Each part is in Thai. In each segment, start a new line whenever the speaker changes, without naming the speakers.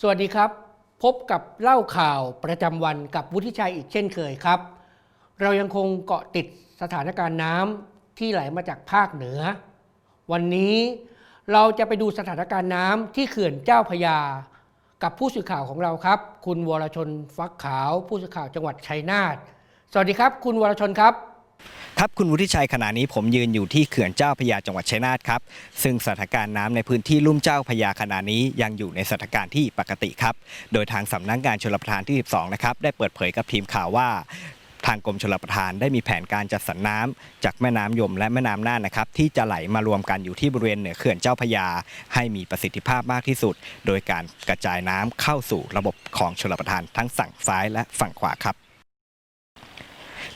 สวัสดีครับ พบกับเล่าข่าวประจำวันกับวุฒิชัยอีกเช่นเคยครับ เรายังคงเกาะติดสถานการณ์น้ำที่ไหลมาจากภาคเหนือ วันนี้เราจะไปดูสถานการณ์น้ำที่เขื่อนเจ้าพยา กับผู้สื่อข่าวของเราครับ คุณวรชนฟักขาว ผู้สื่อข่าวจังหวัดชัยนาทสวัสดีครับ คุณวรชนครับ
ครับคุณวุฒิชัยขณะนี้ผมยืนอยู่ที่เขื่อนเจ้าพยาจังหวัดชัยนาทครับ ซึ่งสถานการณ์น้ำในพื้นที่ลุ่มเจ้าพยาขณะนี้ยังอยู่ในสถานการณ์ที่ปกติครับ โดยทางสำนักงานชลประทานที่ 12 นะครับ ได้เปิดเผยกับทีมข่าวว่าทางกรมชลประทานได้มีแผนการจัดสรรน้ำจากแม่น้ำยมและแม่น้ำน่านนะครับ ที่จะไหลมารวมกันอยู่ที่บริเวณเหนือเขื่อนเจ้าพยา ให้มีประสิทธิภาพมากที่สุด โดยการกระจายน้ำเข้าสู่ระบบของชลประทานทั้งฝั่งซ้ายและฝั่งขวาครับ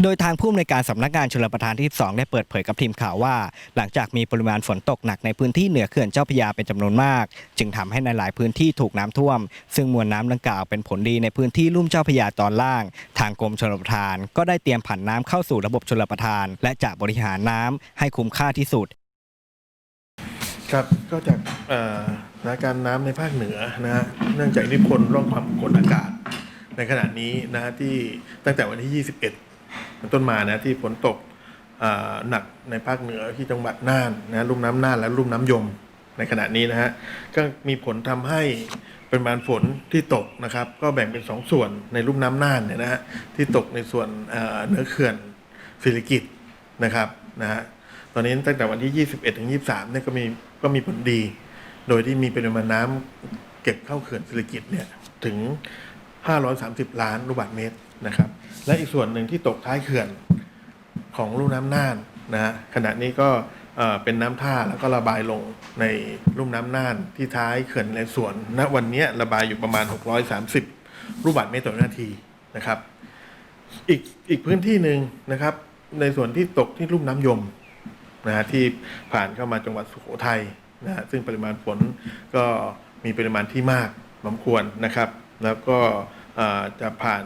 โดยทางผู้อำนวยการสำนักงานชลประทานที่ 12 ได้เปิดเผยกับทีมข่าวว่า หลังจากมีปริมาณฝนตกหนักในพื้นที่เหนือเขื่อนเจ้าพระยาเป็นจำนวนมาก จึงทำให้ในหลายพื้นที่ถูกน้ำท่วม ซึ่งมวลน้ำดังกล่าวเป็นผลดีในพื้นที่ลุ่มเจ้าพระยาตอนล่าง ทางกรมชลประทาน ก็ได้เตรียมผันน้ำเข้าสู่ระบบชลประทาน และจะบริหารน้ำให้คุ้มค่าที่สุด
ครับก็จากสถานการณ์น้ำในภาคเหนือนะฮะเนื่องจากอิทธิพลร่องความกดอากาศ ในขณะนี้นะที่ตั้งแต่วันที่ 21 เป็นต้นมานะที่ฝนตกหนักในภาคเหนือที่จังหวัดน่านนะลุ่มน้ำน่านและลุ่มน้ำยมในขณะนี้นะฮะก็มีผลทำให้ปริมาณฝนที่ตกนะครับ ก็แบ่งเป็นสองส่วนในลุ่มน้ำน่านเนี่ยนะฮะที่ตกในส่วนเหนือเขื่อนศิริกิตนะครับนะฮะตอนนี้ตั้งแต่วันที่ 21ถึง23เนี่ยก็มีก็มีผลดี โดยที่มีปริมาณน้ำเก็บเข้าเขื่อนศิริกิตเนี่ยถึง 530 ล้านลูกบาศก์เมตรนะครับ และอีกส่วนหนึ่งที่ตกท้ายเขื่อนของลุ่มน้ำน่านนะฮะขณะนี้ก็เป็นน้ำท่าแล้วก็ระบายลงในลุ่มน้ำน่านที่ท้ายเขื่อนในส่วนณวันนี้ระบายอยู่ประมาณ 630 ลูกบาศก์เมตรต่อนาทีนะครับ อีกอีกพื้นที่หนึ่งนะครับ ในส่วนที่ตกที่ลุ่มน้ำยมนะฮะที่ผ่านเข้ามาจังหวัดสุโขทัยนะฮะซึ่งปริมาณฝนก็มีปริมาณที่มากสมควรนะครับ แล้วก็จะผ่าน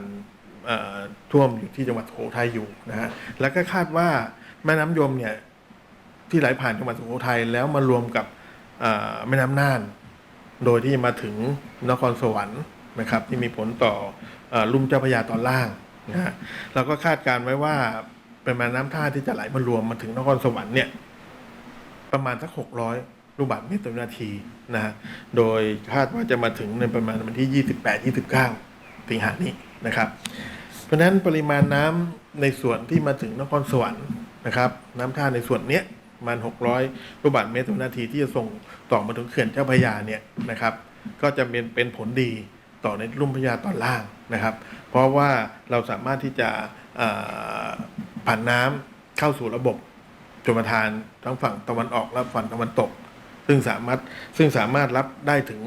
ท่วมอยู่ที่จังหวัดสุโขทัยอยู่นะฮะแล้วก็คาดว่าแม่น้ำยมเนี่ยที่ไหลผ่านจังหวัดสุโขทัยแล้วมารวมกับแม่น้ำน่าน โดยที่มาถึงนครสวรรค์นะครับ ที่มีผลต่ออลุ่มเจ้าพระยาตอนล่างนะฮะเราก็คาดการไว้ว่าเปริมาน้ำท่าที่จะไหลมารวมมาถึงนครสวรรค์เนี่ยประมาณสักหกร้อยลูกบาศก์เมตรต่อวินาทีนะฮะโดยคาดว่าจะมาถึงในประมาณวันที่28 29สิบเก้า งหานี้นะครับ เพราะฉะนั้นปริมาณน้ำในส่วนที่มาถึงนครสวรรค์นะครับ น้ำท่าในส่วนเนี้ยมาณ600ลูกบาศก์เมตรต่อนาทีที่จะส่งต่อมาถึงเขื่อนเจ้าพระยาเนี่ยนะครับ ก็จะเป็นเป็นผลดีต่อในลุ่มพระยาตอนล่างนะครับ เพราะว่าเราสามารถที่จะผ่านน้ำเข้าสู่ระบบชลประทานทั้งฝั่งตะวันออกและฝั่งตะวันตก ซึ่งสามารถซึ่งสามารถรับได้ถึง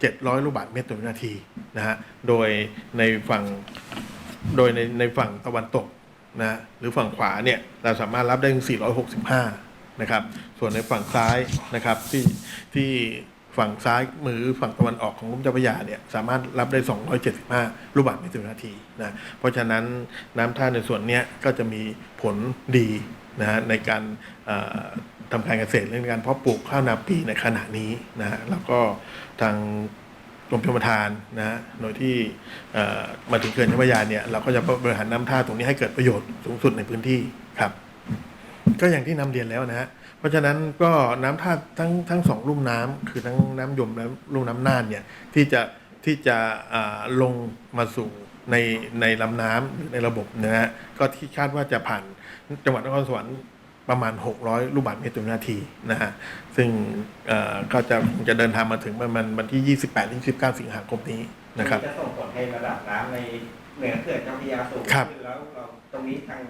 700 ลูกบาศก์เมตรต่อวินาทีนะฮะ โดยในฝั่ง โดยในในฝั่งตะวันตกนะฮะหรือฝั่งขวาเนี่ยเราสามารถรับได้ถึง 465 นะครับ ส่วนในฝั่งซ้ายนะครับที่ที่ฝั่งซ้ายมือฝั่งตะวันออกของลุ่มเจ้าพระยาเนี่ยสามารถรับได้ 275 ลูกบาศก์เมตรต่อวินาทีนะ เพราะฉะนั้นน้ำท่าในส่วนเนี้ยก็จะมีผลดีนะฮะในการ ทำการเกษตรเรื่องการเพาะปลูกข้าวนาปีในขณะนี้นะฮะแล้วก็ทางกรมชลประทานนะฮะโดยที่มาถึงเขื่อนเจ้าพระยาเนี่ยเราก็จะบริหารน้ำท่าตรงนี้ให้เกิดประโยชน์สูงสุดในพื้นที่ครับ ก็อย่างที่นำเรียนแล้วนะฮะเพราะฉะนั้นก็น้ำท่าทั้งทั้งสองลุ่มน้ำคือทั้งน้ำยมและลุ่มน้ำน่านเนี่ยที่จะที่จะลงมาสู่ในในลำน้ำหรือในระบบนะฮะก็ที่คาดว่าจะผ่านจังหวัดนครสวรรค์ ประมาณ 600 ลูกบาศก์เมตรต่อวินาทีนะฮะซึ่งเอ่อก็จะคงจะเดินทางมาถึงประมาณวันที่ 28ถึง29สิงหาคมนี้นะครับ
จะส่งผลให้ระดับน้ำในเหนือเขื่อนเจ้าพระยาสูง
ครับ
ขึ้นแล้วเราตรงนี้ทาง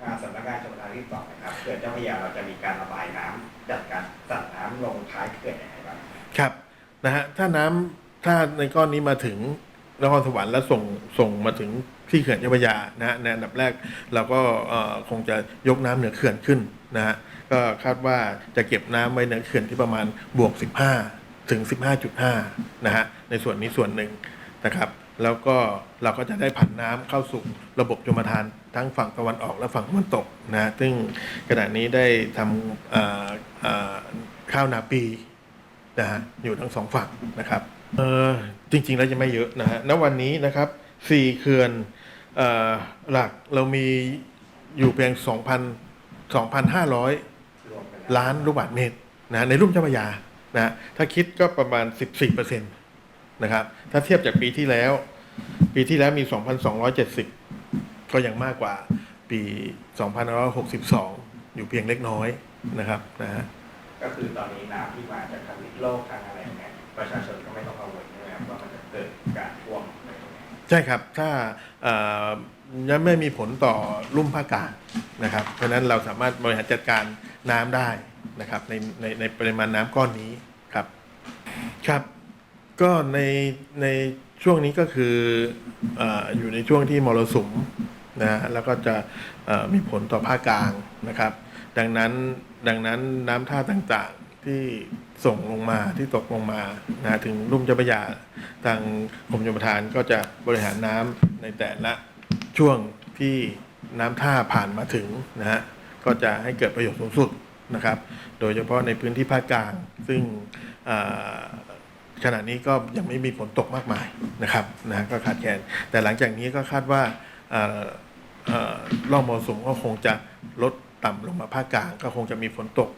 อ่าสำนักงานชลประทานที่สองนะครับเขื่อนเจ้าพระยาเราจะมีการระบายน้ำจัดการสั่งน้ำลงท้ายเขื่อนยังไงบ้าง
ครับนะฮะถ้าน้ำถ้าในก้อนนี้มาถึงนครสวรรค์แล้วส่งส่งมาถึง ที่เขื่อนเจ้าพระยานะฮะในอันดับแรกเราก็คงจะยกน้ำเหนือเขื่อนขึ้นนะฮะก็คาดว่าจะเก็บน้ำไว้เหนือเขื่อนที่ประมาณบวก 15 ถึง 15.5 นะฮะในส่วนนี้ส่วนหนึ่งนะครับ แล้วก็เราก็จะได้ผันน้ำเข้าสู่ระบบชลประทานทั้งฝั่งตะวันออกและฝั่งตะวันตกนะฮะซึ่งขณะนี้ได้ทำข้าวนาปีนะฮะอยู่ทั้งสองฝั่งนะครับเออจริง ๆ แล้วยังไม่เยอะนะฮะณวันนี้นะครับสี่เขื่อน หลักเรามีอยู่เพียง 2,000 2,500
ล้า
นลูกบาศก์เมตรนะในรุ่มเจ้าพระยานะถ้าคิดก็ประมาณ 14%นะครับ ถ้าเทียบจากปีที่แล้ว ปีที่แล้วมี 2,270 ก็ยังมากกว่าปี 2,162 อยู่เพียงเล็กน้อยนะครับนะฮะ
ก็คือตอนนี้น้ำที่มาจากทางโลกทางอะไรเนี่ยประชาชนก็ไม่ต้องกังวลใช่ไหมครับว่ามันจะเกิดการท่วม
ใช่ครับถ้ายังไม่มีผลต่อลุ่มภาคกลางนะครับ เพราะฉะนั้นเราสามารถบริหารจัดการน้ำได้นะครับในในในปริมาณน้ำก้อนนี้ครับครับก็ในในช่วงนี้ก็คือออยู่ในช่วงที่มรสุมนะฮะแล้วก็จะมีผลต่อภาคกลางนะครับ ดังนั้นดังนั้นน้ำท่าต่างๆ ที่ส่งลงมาที่ตกลงมานะถึงลุ่มเจ้าพระยาทางกรมชลประทานก็จะบริหารน้ำในแต่ละช่วงที่น้ำท่าผ่านมาถึงนะฮะก็จะให้เกิดประโยชน์สูงสุดนะครับ โดยเฉพาะในพื้นที่ภาคกลาง ซึ่งขณะนี้ก็ยังไม่มีฝนตกมากมายนะครับนะฮะก็ขาดแคลนแต่หลังจากนี้ก็คาดว่าล่อเอ่อร่องมรสุมก็คงจะลดต่ำลงมาภาคกลาง ก็คงจะมีฝนตก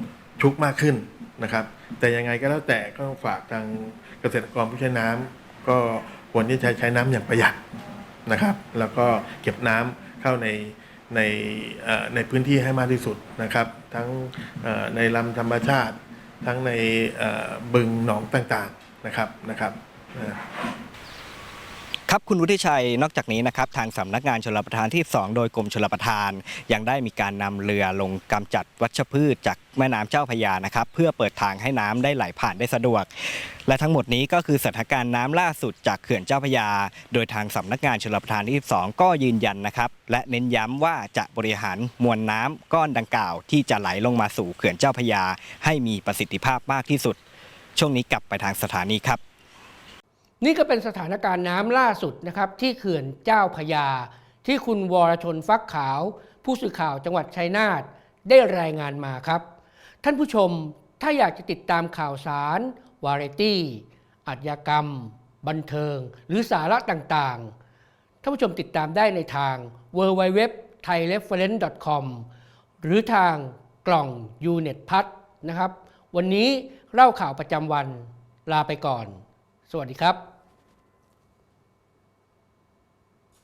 ชุกมากขึ้น นะครับ แต่ยังไงก็แล้วแต่ก็ต้องฝากทางเกษตรกรผู้ใช้น้ำก็ควรที่จะใช้น้ำอย่างประหยัดนะครับ แล้วก็เก็บน้ำเข้าในในในพื้นที่ให้มากที่สุดนะครับ ทั้งในลำธรรมชาติ ทั้งในบึงหนองต่างๆนะครับนะครับ
ครับคุณวุฒิชัยนอกจากนี้นะครับทางสำนักงานชลประทานที่ 2 โดยกรมชลประทาน ยังได้มีการนำเรือลงกำจัดวัชพืชจากแม่น้ำเจ้าพยานะครับ เพื่อเปิดทางให้น้ำได้ไหลผ่านได้สะดวก และทั้งหมดนี้ก็คือสถานการณ์น้ำล่าสุดจากเขื่อนเจ้าพยา โดยทางสำนักงานชลประทานที่ 2 ก็ยืนยันนะครับ และเน้นย้ำว่าจะบริหารมวลน้ำก้อนดังกล่าว ที่จะไหลลงมาสู่เขื่อนเจ้าพยา ให้มีประสิทธิภาพมากที่สุด ช่วงนี้กลับไปทางสถานีครับ
นี่ก็เป็นสถานการณ์น้ำล่าสุดนะครับที่เขื่อนเจ้าพยา ที่คุณวรชนฟักขาว ผู้สื่อข่าวจังหวัดชัยนาทได้รายงานมาครับ ท่านผู้ชมถ้าอยากจะติดตามข่าวสาร วาไรตี้อัจยกรรม บันเทิง หรือสาระต่างๆ ท่านผู้ชมติดตามได้ในทาง w w w t h a i r e f e r e n c e c o m หรือทางกล่อง u n e t พัทนะครับ วันนี้เล่าข่าวประจำวันลาไปก่อน สวัสดีครับ